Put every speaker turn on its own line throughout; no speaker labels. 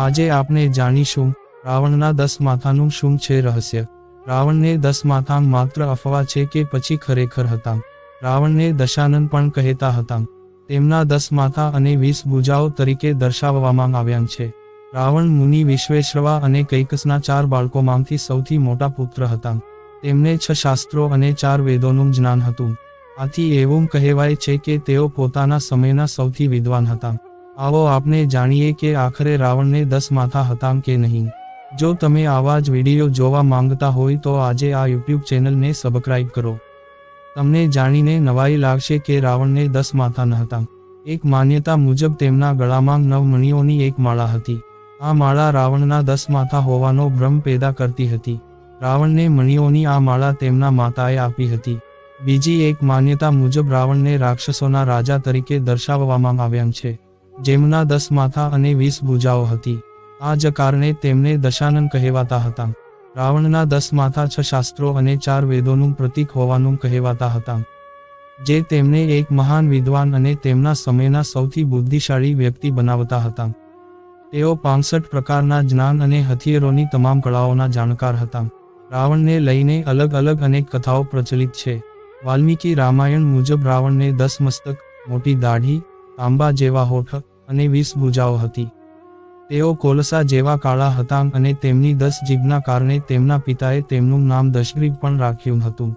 આજે આપણે જાણીશું, રાવણના દસ માથાનું શું છે રહસ્ય. રાવણને દસ માથા માત્ર અફવા છે કે પછી ખરેખર હતા. રાવણને દશાનંદ પણ કહેતા હતા. તેમના દસ માથા અને વીસ ભુજાઓ તરીકે દર્શાવવામાં આવ્યા છે. રાવણ મુનિ વિશ્વેશ્રવા અને કૈકસના ચાર બાળકોમાંથી સૌથી મોટા પુત્ર હતા. તેમને છ શાસ્ત્રો અને ચાર વેદોનું જ્ઞાન હતું. આથી એવું કહેવાય છે કે તેઓ પોતાના સમયના સૌથી વિદ્વાન હતા. આવો આપણે જાણીએ કે આખરે રાવણને દસ માથા હતા કે નહીં. જો તમે આવા જ વીડિયો જોવા માંગતા હોય તો આજે આ યુટ્યુબ ચેનલને સબસ્ક્રાઇબ કરો. તમને જાણીને નવાઈ લાગશે કે રાવણને દસ માથા ન હતા. એક માન્યતા મુજબ તેમના ગળામાં નવ મણિઓની એક માળા હતી. આ માળા રાવણના દસ માથા હોવાનો ભ્રમ પેદા કરતી હતી. રાવણને મણિઓની આ માળા તેમના માતાએ આપી હતી. બીજી એક માન્યતા મુજબ રાવણને રાક્ષસોના રાજા તરીકે દર્શાવવામાં આવ્યા છે. જેમના દસ માથા અને વીસ ભુજાઓ હતી. આ જ કારણે તેમને દશાનન કહેવાતા હતા. રાવણના દસ માથા છ શાસ્ત્રો અને ચાર વેદોનું પ્રતીક હોવાનું કહેવાતા હતા. જે તેમને એક મહાન વિદ્વાન અને તેમના સમયના સૌથી બુદ્ધિશાળી વ્યક્તિ બનાવતા હતા. તેઓ પાંસઠ પ્રકારના જ્ઞાન અને હથિયારોની તમામ કળાઓના જાણકાર હતા. રાવણને લઈને અલગ અલગ અનેક કથાઓ પ્રચલિત છે. વાલ્મીકી રામાયણ મુજબ રાવણને દસ મસ્તક, મોટી દાઢી, તાંબા જેવા હોઠ અને વીસ ભુજાઓ હતી. તેઓ કોલસા જેવા કાળા હતા અને તેમની દસ જીભના કારણે તેમના પિતાએ તેમનું નામ દશગ્રીબ પણ રાખ્યું હતું.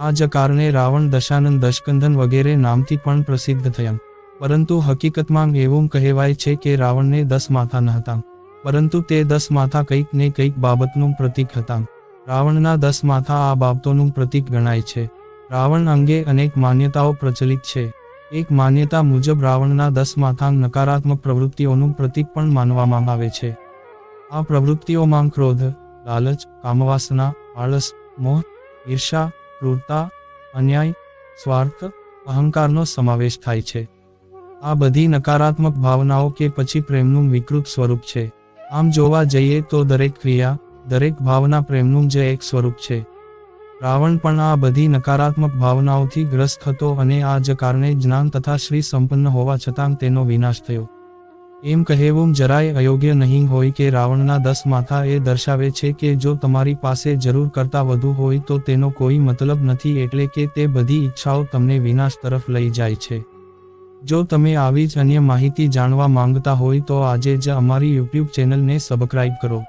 આ જ કારણે રાવણ દશાનંદ દશકંધન વગેરે નામથી પણ પ્રસિદ્ધ થયા. પરંતુ હકીકતમાં એવું કહેવાય છે કે રાવણને દસ માથા ન હતા. પરંતુ તે દસ માથા કંઈક ને કંઈક બાબતનું પ્રતીક હતા. રાવણના દસ માથા આ બાબતોનું પ્રતીક ગણાય છે. રાવણ અંગે અનેક માન્યતાઓ પ્રચલિત છે. એક માન્યતા મુજબ રાવણના દસ માથા નકારાત્મક પ્રવૃત્તિઓનું પ્રતીક પણ માનવામાં આવે છે. આ પ્રવૃત્તિઓમાં ક્રોધ, લાલચ, કામવાસના, આળસ, મોહ ઈર્ષા ક્રૂરતા, અન્યાય, સ્વાર્થ, અહંકારનો સમાવેશ થાય છે. આ બધી નકારાત્મક ભાવનાઓ કે પછી પ્રેમનું વિકૃત સ્વરૂપ છે. આમ જોવા જઈએ તો દરેક ક્રિયા, દરેક ભાવના પ્રેમનું જ એક સ્વરૂપ છે. રાવણ પણ આ બધી નકારાત્મક ભાવનાઓથી ગ્રસ્ત હતો અને આ જ કારણે જ્ઞાન તથા શ્રી સંપન્ન હોવા છતાં તેનો વિનાશ થયો. એમ કહેવું જરાય અયોગ્ય નહીં હોય કે રાવણના દસ માથા એ દર્શાવે છે કે જો તમારી પાસે જરૂર કરતાં વધુ હોય તો તેનો કોઈ મતલબ નથી એટલે કે તે બધી ઈચ્છાઓ તમને વિનાશ તરફ લઈ જાય છે. જો તમે આવી જ અન્ય માહિતી જાણવા માંગતા હોય તો આજે જ અમારી યુટ્યુબ ચેનલને સબસ્ક્રાઇબ કરો.